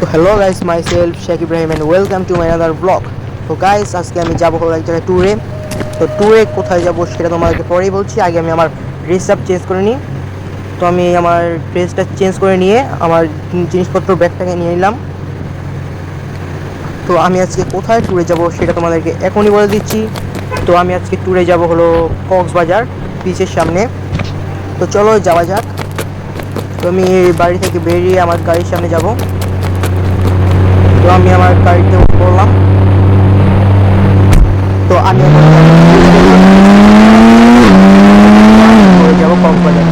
তো hello guys myself Sheikh Ibrahim and welcome to my other blog তো guys আজকে আমি যাব হলো এক জায়গায় ট্যুরে তো ট্যুরে কোথায় যাব সেটা তোমাদেরকে পরেই বলছি। আগে আমি আমার ড্রেস আপ চেঞ্জ করে নিই। তো আমি আমার ড্রেসটা চেঞ্জ করে নিয়ে আমার জিনিসপত্র ব্যাগটাকে নিয়ে নিলাম। তো আমি আজকে কোথায় ট্যুরে যাব সেটা তোমাদেরকে এখনই বলে দিচ্ছি। তো আমি আজকে ট্যুরে যাব হলো কক্সবাজার বিচের সামনে। তো চলো যাওয়া যাক। তো আমি বাড়ি থেকে বেরিয়ে আমার গাড়ির সামনে যাব। তো আমি আমার গাড়িতে পড়লাম। তো আমি যাব কক্সবাজার।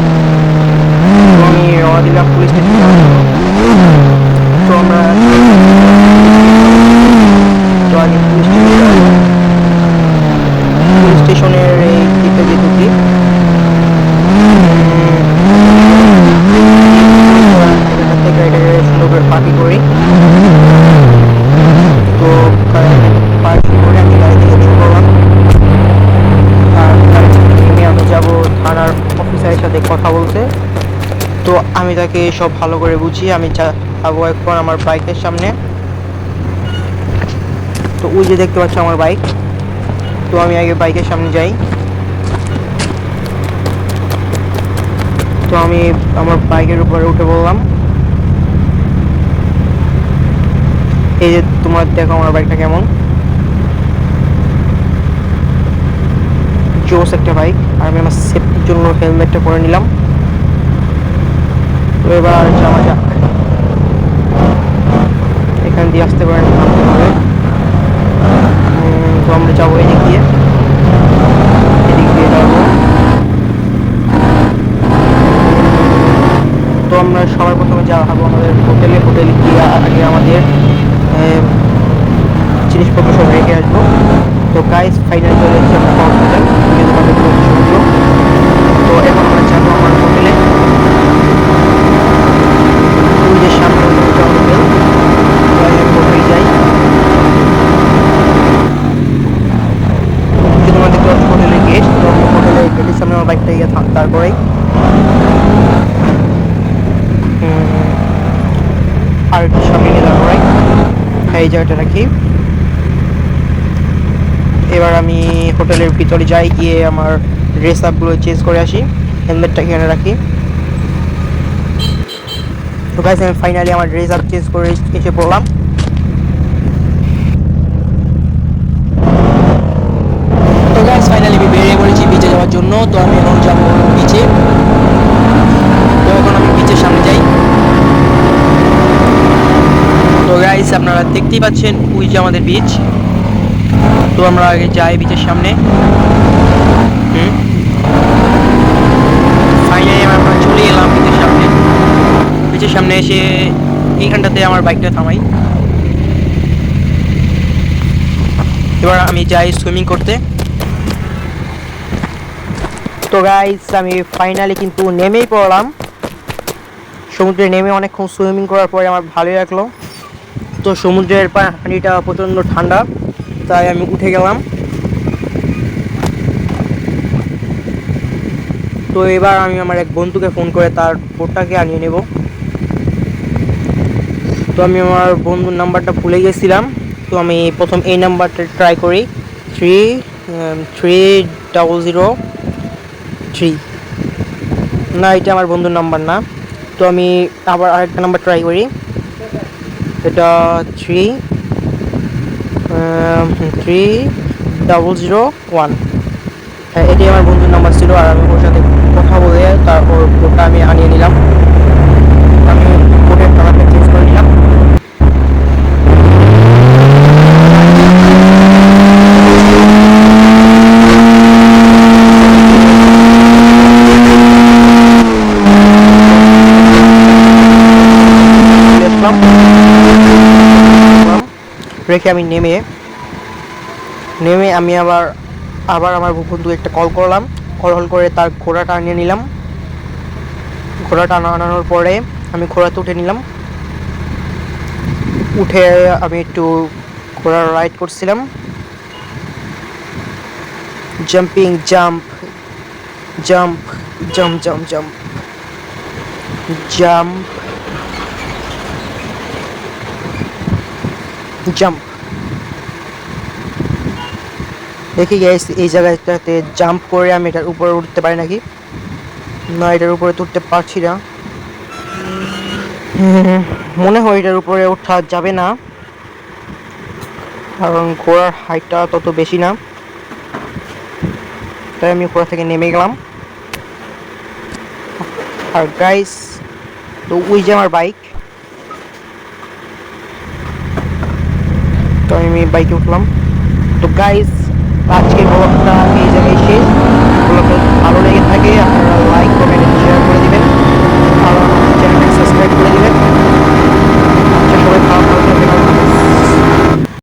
তো আমি রওনা দিলাম পুলিশ স্টেশন। তো আমরা তো আগে পুলিশ স্টেশন পুলিশ স্টেশনের এই দিকটা দিয়ে ঢুকি এখান থেকে এটাকে সুন্দর করে পার্টি করি তো পার্টি করে আমি গাড়ি থেকে বের করলাম আর গাড়ি থেকে নেমে আমি যাব থানার অফিসারের সাথে কথা বলতে তো আমি তাকে সব ভালো করে বুঝিয়ে আমি যাব এখন আমার বাইকের সামনে। তো ওই যে দেখতে পাচ্ছ আমার বাইক। তো আমি আগে বাইকের সামনে যাই। তো আমি আমার বাইকের উপরে উঠে বললাম এই যে তোমার দেখো আমার বাইকটা কেমন। জোস একটা বাইক। আর আমি আমার সেফটির জন্য হেলমেটটা পরে নিলাম। তো এবার যাওয়া যাক। এখান দিয়ে আসতে পারেন তো আমরা যাব এদিক দিয়ে। এদিক দিয়ে যাব। তো আমরা সবার প্রথমে যাওয়া হব আমাদের হোটেলে। হোটেলে গিয়ে আগে আমাদের জিনিসপত্র সব রেখে আসব। তো গাইস ফাইনাল চলে এসেছে আমরা তুমি তোমাদের পুরো বিষয়গুলো তো এখন আমরা যাব আমার হোটেলে ওই যে সামনে ওই যে হোটেল তো আমি হোটেলে যাই যে তোমাদের তো হোটেলের গেট তো হোটেলের গেটের সামনে আমার বাইকটা গিয়ে থাক, তারপরেই। আর একটু সামনে গিয়ে তারপরে এই জায়গাটা রাখি এবার আমি হোটেলের ভিতরে যাই, গিয়ে আমার ড্রেস আপগুলো চেঞ্জ করে আসি হেলমেটটা এখানে রাখি। তো গাইস আমি ফাইনালি আমার ড্রেস আপ চেঞ্জ করে এসে পড়লাম তো গাইস ফাইনালি আমি বেরিয়ে পড়েছি বিচে যাওয়ার জন্য তো আমি এখন যাব বিচে তো এখন আমি বিচের সামনে যাই। তো গাইস আপনারা দেখতেই পাচ্ছেন, ওই যে আমাদের বিচ তো আমরা আগে যাই বিচের সামনে। হুম। আমরা চলে এলাম বিচের সামনে। বিচের সামনে এসে এইখানটাতে আমার বাইকটা থামাই। এবার আমি যাই সুইমিং করতে। তো গাইস আমি ফাইনালি কিন্তু নেমেই পড়লাম। সমুদ্রে নেমে অনেকক্ষণ সুইমিং করার পরে আমার ভালোই লাগল। তো সমুদ্রের পানিটা প্রচণ্ড ঠান্ডা, তাই আমি উঠে গেলাম। তো এবার আমি আমার এক বন্ধুকে ফোন করে তার বোটটাকে আনিয়ে নেব। তো আমি আমার বন্ধুর নাম্বারটা ভুলে গেছিলাম। তো আমি প্রথম এই নাম্বারটা ট্রাই করি। Three three double zero three না, এটা আমার বন্ধুর নাম্বার না। তো আমি আবার আরেকটা নাম্বার ট্রাই করি। এটা three three double zero one হ্যাঁ এটি আমার বন্ধুর নাম্বার ছিল, আর আমি ওর সাথে কথা বলে তারপর ওটা আমি আনিয়ে নিলাম আমি কোডের কালারটা চেঞ্জ করে নিলাম আসলাম রেখে আমি নেমে নেমে আমি আবার আবার আমার বন্ধু একটা কল করলাম। কল হল করে তার ঘোড়াটা আনিয়ে নিলাম। ঘোড়াটা আনানোর পরে আমি ঘোড়াতে উঠে নিলাম। উঠে আমি একটু ঘোড়া রাইড করছিলাম। Jumping jump jump jump jump jump jump jump দেখি গ্যাস এই জায়গাটাতে জাম্প করে আমি এটার উপরে উঠতে পারি নাকি? না, এটার উপরে উঠতে পারছি না। মনে হয় এটার উপরে ওঠা যাবে না। কারণ ঘোড়ার হাইটটা তত বেশি না। তাই আমি ঘোড়া থেকে নেমে গেলাম। আর গাইস তো ওই যে আমার বাইক তো আমি বাইকে উঠলাম। তো গাইস আজকের ব্লগটা এই জায়গায় শেষ।